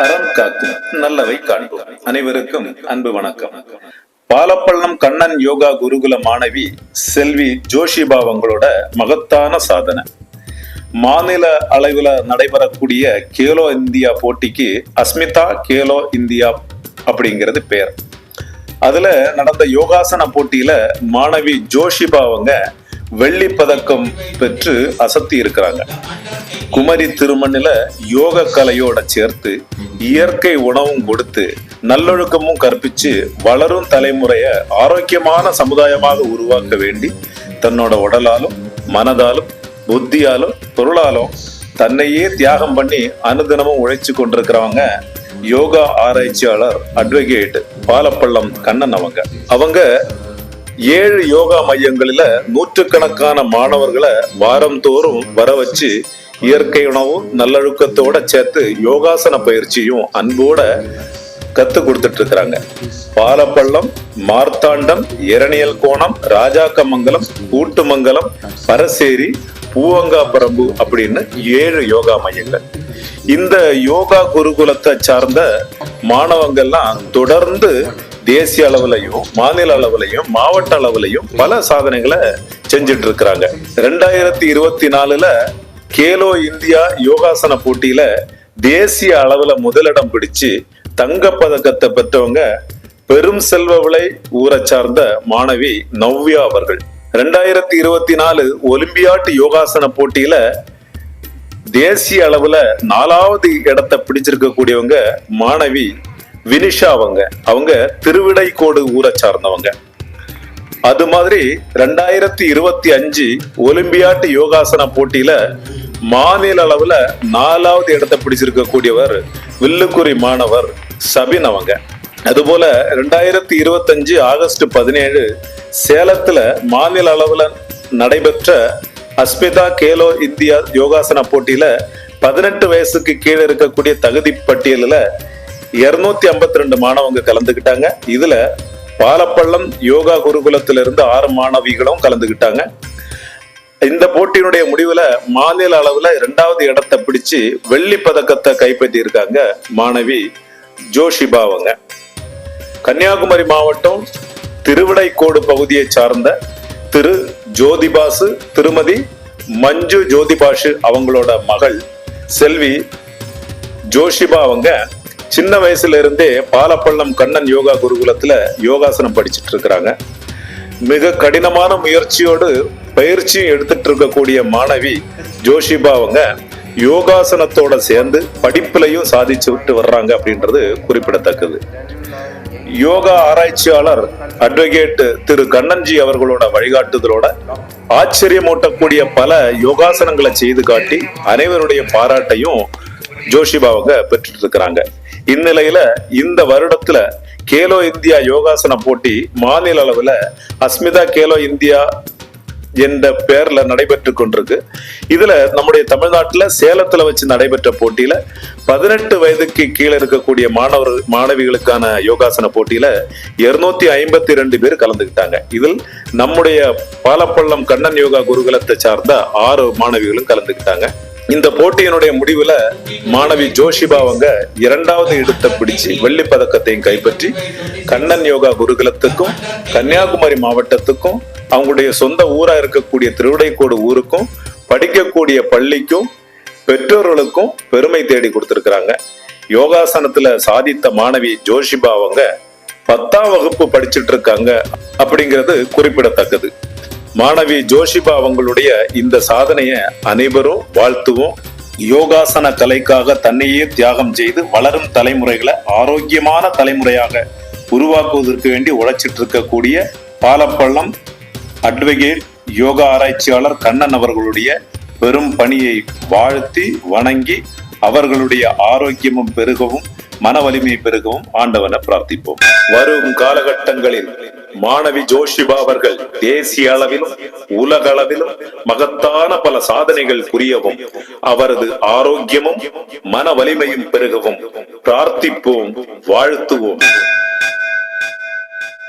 அறம் காக்கும் நல்லவை காண்போம். அனைவருக்கும் அன்பு வணக்கம். பாலப்பள்ளம் கண்ணன் யோகா குருகுல மாணவி செல்வி ஜோஷிபா அவங்களோட மகத்தான சாதனை. மாநில அளவில் நடைபெறக்கூடிய கேலோ இந்தியா போட்டிக்கு அஸ்மிதா கேலோ இந்தியா அப்படிங்கிறது பேர் அதுல நடந்த யோகாசன போட்டியில மாணவி ஜோஷிபா அவங்க வெள்ளி பதக்கம் பெற்று அசத்தி இருக்கிறாங்க. குமரி திருமணில யோக கலையோட சேர்த்து இயற்கை உணவும் கொடுத்து நல்லொழுக்கமும் கற்பிச்சு வளரும் தலைமுறைய ஆரோக்கியமான சமுதாயமாக உருவாக்க வேண்டி தன்னோட உடலாலும் மனதாலும் புத்தியாலும் பொருளாலும் தன்னையே தியாகம் பண்ணி அனுதினமும் உழைச்சு கொண்டிருக்கிறவங்க யோகா ஆராய்ச்சியாளர் அட்வொகேட் பாலப்பள்ளம் கண்ணன் அவங்க. அவங்க ஏழு யோகா மையங்களில நூற்றுக்கணக்கான மாணவர்களை வாரந்தோறும் வர வச்சு இயற்கை உணவும் நல்லொழுக்கத்தோட சேர்த்து யோகாசன பயிற்சியும் அன்போட கத்து கொடுத்துட்டு இருக்கிறாங்க பாலப்பள்ளம் மார்த்தாண்டம் இரணியல் கோணம் ராஜாக்கமங்கலம் கூட்டுமங்கலம் பரசேரி பூவங்காபரம்பு அப்படின்னு ஏழு யோகா மையங்கள். இந்த யோகா குருகுலத்தை சார்ந்த மாணவங்கள்லாம் தொடர்ந்து தேசிய அளவுலையும் மாநில அளவுலையும் மாவட்ட அளவுலையும் பல சாதனைகளை செஞ்சுட்டு இருக்கிறாங்க ரெண்டாயிரத்தி இருபத்தி நாலுல கேலோ இந்தியா யோகாசன போட்டியில தேசிய அளவுல முதலிடம் பிடிச்சு தங்க பதக்கத்தை பெற்றவங்க பெரும் செல்வ விலை ஊரை சார்ந்த மாணவி நவ்யா அவர்கள். ரெண்டாயிரத்தி இருபத்தி நாலு ஒலிம்பியாட் யோகாசன போட்டியில தேசிய அளவுல நாலாவது இடத்தை பிடிச்சிருக்க கூடியவங்க மாணவி வினிஷா அவங்க அவங்க திருவிடைக்கோடு ஊரை சார்ந்தவங்க. அது மாதிரி ரெண்டாயிரத்தி இருபத்தி அஞ்சு ஒலிம்பியாட் யோகாசன போட்டியில மாநில அளவுல நாலாவது இடத்தை பிடிச்சிருக்க கூடியவர் வில்லுக்குறி மாணவர் சபின் அவங்க. அதுபோல ரெண்டாயிரத்தி இருபத்தஞ்சு ஆகஸ்ட் பதினேழு சேலத்துல மாநில அளவுல நடைபெற்ற அஸ்மிதா கேலோ இந்தியா யோகாசன போட்டியில பதினெட்டு வயசுக்கு கீழே இருக்கக்கூடிய தகுதி பட்டியலில் இருநூத்தி ஐம்பத்தி ரெண்டு மாணவங்க கலந்துக்கிட்டாங்க இதுல பாலப்பள்ளம் யோகா குருகுலத்திலிருந்து ஆறு மாணவிகளும் கலந்துக்கிட்டாங்க இந்த போட்டியினுடைய முடிவுல மாநில அளவுல இரண்டாவது இடத்தை பிடிச்சு வெள்ளி பதக்கத்தை கைப்பற்றி இருக்காங்க மாணவி ஜோஷிபா அவங்க. கன்னியாகுமரி மாவட்டம் திருவிடைக்கோடு பகுதியை சார்ந்த திரு ஜோதிபாசு திருமதி மஞ்சு ஜோதிபாஷு அவங்களோட மகள் செல்வி ஜோஷிபா அவங்க சின்ன வயசுல இருந்தே பாலப்பள்ளம் கண்ணன் யோகா குருகுலத்துல யோகாசனம் படிச்சுட்டு இருக்கிறாங்க மிக கடினமான முயற்சியோடு பயிற்சியும் எடுத்துட்டு இருக்கக்கூடிய மாணவி ஜோஷிபா அவங்க யோகாசனத்தோட சேர்ந்து படிப்புலையும் சாதிச்சு விட்டு வர்றாங்க அப்படின்றது குறிப்பிடத்தக்கது. யோகா ஆராய்ச்சியாளர் அட்வொகேட் திரு கண்ணன்ஜி அவர்களோட வழிகாட்டுதலோட ஆச்சரியமூட்டக்கூடிய பல யோகாசனங்களை செய்து காட்டி அனைவருடைய பாராட்டையும் ஜோஷிபா அவங்க பெற்றுட்டு இருக்கிறாங்க இந்நிலையில இந்த வருடத்துல கேலோ இந்தியா யோகாசன போட்டி மாநில அளவுல அஸ்மிதா கேலோ இந்தியா என்ற பெயர்ல நடைபெற்று கொண்டிருக்கு. இதுல நம்முடைய தமிழ்நாட்டுல சேலத்துல வச்சு நடைபெற்ற போட்டியில பதினெட்டு வயதுக்கு கீழே இருக்கக்கூடிய மாணவர் மாணவிகளுக்கான யோகாசன போட்டியில இருநூத்தி ஐம்பத்தி ரெண்டு பேர் கலந்துக்கிட்டாங்க. இதில் நம்முடைய பாலப்பள்ளம் கண்ணன் யோகா குருகுலத்தை சார்ந்த ஆறு மாணவிகளும் கலந்துக்கிட்டாங்க. இந்த போட்டியினுடைய முடிவுல மாணவி ஜோஷிபா அவங்க இரண்டாவது இடத்தை பிடிச்சு வெள்ளி பதக்கத்தையும் கைப்பற்றி கண்ணன் யோகா குருகுலத்துக்கும் கன்னியாகுமரி மாவட்டத்துக்கும் அவங்களுடைய சொந்த ஊரா இருக்கக்கூடிய திருவிடைக்கோடு ஊருக்கும் படிக்கக்கூடிய பள்ளிக்கும் பெற்றோர்களுக்கும் பெருமை தேடி கொடுத்திருக்கிறாங்க. யோகாசனத்துல சாதித்த மாணவி ஜோஷிபா அவங்க பத்தாம் வகுப்பு படிச்சிட்டு இருக்காங்க அப்படிங்கிறது குறிப்பிடத்தக்கது. மாணவி ஜோஷிபா அவங்களுடைய இந்த சாதனையை அனைவரும் வாழ்த்துவோம். யோகாசன கலைக்காக தன்னையே தியாகம் செய்து வளரும் தலைமுறைகளை ஆரோக்கியமான தலைமுறையாக உருவாக்குவதற்கு வேண்டி உழைச்சிட்டு இருக்கக்கூடிய பாலப்பள்ளம் அட்வொகேட் யோகா ஆராய்ச்சியாளர் கண்ணன் அவர்களுடைய பெரும் பணியை வாழ்த்தி வணங்கி அவர்களுடைய ஆரோக்கியமும் பெருகவும் மன வலிமை பெருகவும் ஆண்டவனை பிரார்த்திப்போம். வரும் காலகட்டங்களில் மாணவி ஜோஷிபா அவர்கள் தேசிய அளவிலும் உலக அளவிலும் மகத்தான பல சாதனைகள் புரியவும் அவரது ஆரோக்கியமும் மன வலிமையும் பெருகவும். பிரார்த்திப்போம் வாழ்த்துவோம்.